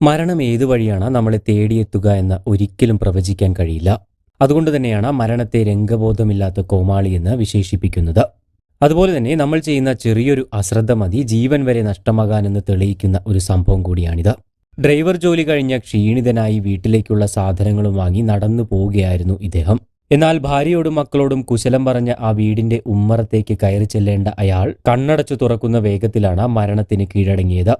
മരണം ഏതു വഴിയാണ് നമ്മളെ തേടിയെത്തുക എന്ന് ഒരിക്കലും പ്രവചിക്കാൻ കഴിയില്ല. അതുകൊണ്ട് തന്നെയാണ് മരണത്തെ രംഗബോധമില്ലാത്ത കോമാളി എന്ന് വിശേഷിപ്പിക്കുന്നത്. അതുപോലെ തന്നെ നമ്മൾ ചെയ്യുന്ന ചെറിയൊരു അശ്രദ്ധ മതി ജീവൻ വരെ നഷ്ടമാകാനെന്ന് തെളിയിക്കുന്ന ഒരു സംഭവം കൂടിയാണിത്. ഡ്രൈവർ ജോലി കഴിഞ്ഞ ക്ഷീണിതനായി വീട്ടിലേക്കുള്ള സാധനങ്ങളും വാങ്ങി നടന്നു പോവുകയായിരുന്നു ഇദ്ദേഹം. എന്നാൽ ഭാര്യയോടും മക്കളോടും കുശലം പറഞ്ഞ ആ വീടിന്റെ ഉമ്മറത്തേക്ക് കയറി ചെല്ലേണ്ട അയാൾ കണ്ണടച്ചു തുറക്കുന്ന വേഗത്തിലാണ് മരണത്തിന് കീഴടങ്ങിയത്.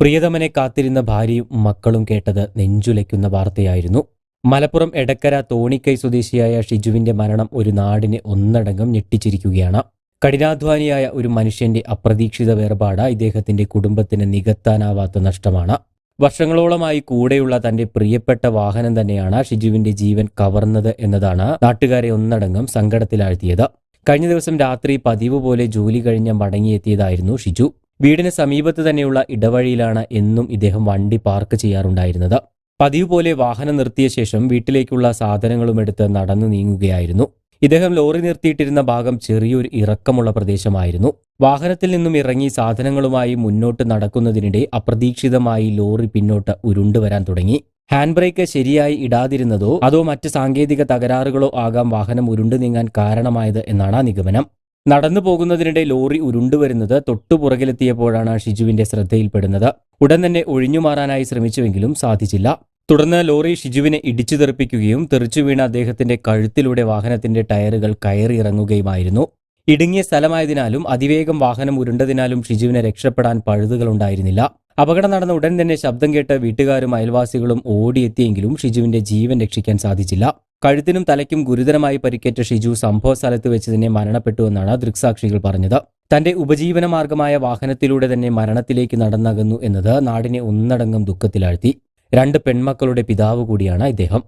പ്രിയതമനെ കാത്തിരുന്ന ഭാര്യയും മക്കളും കേട്ടത് നെഞ്ചുലയ്ക്കുന്ന വാർത്തയായിരുന്നു. മലപ്പുറം എടക്കര തോണിക്കൈ സ്വദേശിയായ ഷിജുവിന്റെ മരണം ഒരു നാടിനെ ഒന്നടങ്കം ഞെട്ടിച്ചിരിക്കുകയാണ്. കഠിനാധ്വാനിയായ ഒരു മനുഷ്യന്റെ അപ്രതീക്ഷിത വേർപാട് ഇദ്ദേഹത്തിന്റെ കുടുംബത്തിന് നികത്താനാവാത്ത നഷ്ടമാണ്. വർഷങ്ങളോളമായി കൂടെയുള്ള തന്റെ പ്രിയപ്പെട്ട വാഹനം തന്നെയാണ് ഷിജുവിന്റെ ജീവൻ കവർന്നത് എന്നതാണ് നാട്ടുകാരെ ഒന്നടങ്കം സങ്കടത്തിലാഴ്ത്തിയത്. കഴിഞ്ഞ ദിവസം രാത്രി പതിവ് പോലെ ജോലി കഴിഞ്ഞ് മടങ്ങിയെത്തിയതായിരുന്നു ഷിജു. വീടിന് സമീപത്ത് തന്നെയുള്ള ഇടവഴിയിലാണ് എന്നും ഇദ്ദേഹം വണ്ടി പാർക്ക് ചെയ്യാറുണ്ടായിരുന്നത്. പതിവ് പോലെ വാഹനം നിർത്തിയ ശേഷം വീട്ടിലേക്കുള്ള സാധനങ്ങളും എടുത്ത് നടന്നു നീങ്ങുകയായിരുന്നു. ഇദ്ദേഹം ലോറി നിർത്തിയിട്ടിരുന്ന ഭാഗം ചെറിയൊരു ഇറക്കമുള്ള പ്രദേശമായിരുന്നു. വാഹനത്തിൽ നിന്നും ഇറങ്ങി സാധനങ്ങളുമായി മുന്നോട്ട് നടക്കുന്നതിനിടെ അപ്രതീക്ഷിതമായി ലോറി പിന്നോട്ട് ഉരുണ്ടുവരാൻ തുടങ്ങി. ഹാൻഡ് ബ്രേക്ക് ശരിയായി ഇടാതിരുന്നതോ അതോ മറ്റ് സാങ്കേതിക തകരാറുകളോ ആകാം വാഹനം ഉരുണ്ടു നീങ്ങാൻ കാരണമായത് എന്നാണ് നിഗമനം. നടന്നു പോകുന്നതിനിടെ ലോറി ഉരുണ്ടുവരുന്നത് തൊട്ടുപുറകിലെത്തിയപ്പോഴാണ് ഷിജുവിന്റെ ശ്രദ്ധയിൽപ്പെടുന്നത്. ഉടൻ തന്നെ ഒഴിഞ്ഞുമാറാനായി ശ്രമിച്ചുവെങ്കിലും സാധിച്ചില്ല. തുടർന്ന് ലോറി ഷിജുവിനെ ഇടിച്ചു തെറിപ്പിക്കുകയും തെറിച്ചു വീണ അദ്ദേഹത്തിന്റെ കഴുത്തിലൂടെ വാഹനത്തിന്റെ ടയറുകൾ കയറിയിറങ്ങുകയുമായിരുന്നു. ഇടുങ്ങിയ സ്ഥലമായതിനാലും അതിവേഗം വാഹനം ഉരുണ്ടതിനാലും ഷിജുവിനെ രക്ഷപ്പെടാൻ പഴുതുകളുണ്ടായിരുന്നില്ല അപകടം നടന്ന ഉടൻ തന്നെ ശബ്ദം കേട്ട് വീട്ടുകാരും അയൽവാസികളും ഓടിയെത്തിയെങ്കിലും ഷിജുവിന്റെ ജീവൻ രക്ഷിക്കാൻ സാധിച്ചില്ല. കഴുത്തിനും തലയ്ക്കും ഗുരുതരമായി പരിക്കേറ്റ ഷിജു സംഭവ സ്ഥലത്ത് വെച്ച് തന്നെ മരണപ്പെട്ടുവെന്നാണ് ദൃക്സാക്ഷികൾ പറഞ്ഞത്. തന്റെ ഉപജീവന മാർഗമായ വാഹനത്തിലൂടെ തന്നെ മരണത്തിലേക്ക് നടന്നകന്നു എന്നത് നാടിനെ ഒന്നടങ്കം ദുഃഖത്തിലാഴ്ത്തി. രണ്ട് പെൺമക്കളുടെ പിതാവ് കൂടിയാണ് ഇദ്ദേഹം.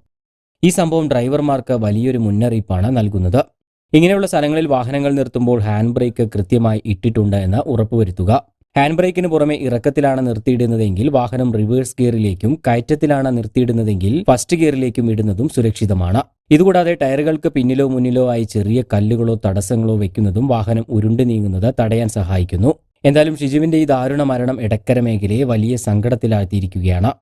ഈ സംഭവം ഡ്രൈവർമാർക്ക് വലിയൊരു മുന്നറിയിപ്പാണ് നൽകുന്നത്. ഇങ്ങനെയുള്ള സ്ഥലങ്ങളിൽ വാഹനങ്ങൾ നിർത്തുമ്പോൾ ഹാൻഡ് ബ്രേക്ക് കൃത്യമായി ഇട്ടിട്ടുണ്ട് എന്ന് ഉറപ്പുവരുത്തുക. ഹാൻഡ് ബ്രേക്കിന് പുറമെ ഇറക്കത്തിലാണ് നിർത്തിയിടുന്നതെങ്കിൽ വാഹനം റിവേഴ്സ് ഗിയറിലേക്കും കയറ്റത്തിലാണ് നിർത്തിയിടുന്നതെങ്കിൽ ഫസ്റ്റ് ഗിയറിലേക്കും ഇടുന്നതും സുരക്ഷിതമാണ്. ഇതുകൂടാതെ ടയറുകൾക്ക് പിന്നിലോ മുന്നിലോ ആയി ചെറിയ കല്ലുകളോ തടസ്സങ്ങളോ വെക്കുന്നതും വാഹനം ഉരുണ്ടു നീങ്ങുന്നത് തടയാൻ സഹായിക്കുന്നു. എന്തായാലും ഷിജുവിന്റെ ഈ ദാരുണ മരണം ഇടക്കര മേഖലയെ വലിയ സങ്കടത്തിലാഴ്ത്തിയിരിക്കുകയാണ്.